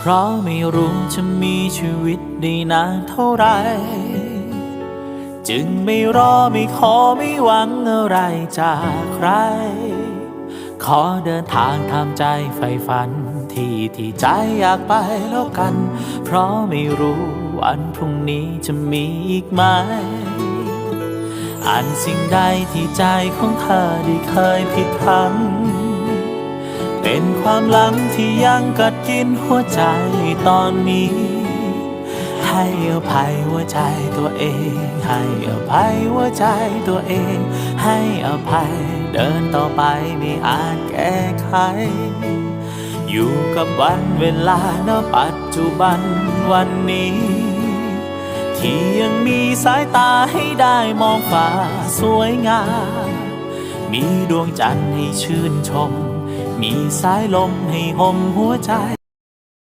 เพราะไม่รู้จะมีชีวิตได้นานเท่าไร จึงไม่รอไม่ขอไม่หวังอะไรจากใคร ขอเดินทางทำใจใฝ่ฝัน ที่ที่ใจอยากไปแล้วกัน เพราะไม่รู้วันพรุ่งนี้จะมีอีกไหมอ่านสิ่งใดที่ใจของเธอได้เคยผิดพลัง เป็นความหลังที่ยังกัดกินหัวใจตอนนี้ ให้อภัยหัวใจตัวเอง ให้อภัยหัวใจตัวเอง ให้อภัยเดินต่อไปไม่อาจแก้ไข อยู่กับวันเวลาณปัจจุบันวันนี้ ที่ยังมีสายตาให้ได้มองฟ้าสวยงามมีดวงจันทร์ให้ชื่นชม มีสายลมให้ห่มหัวใจ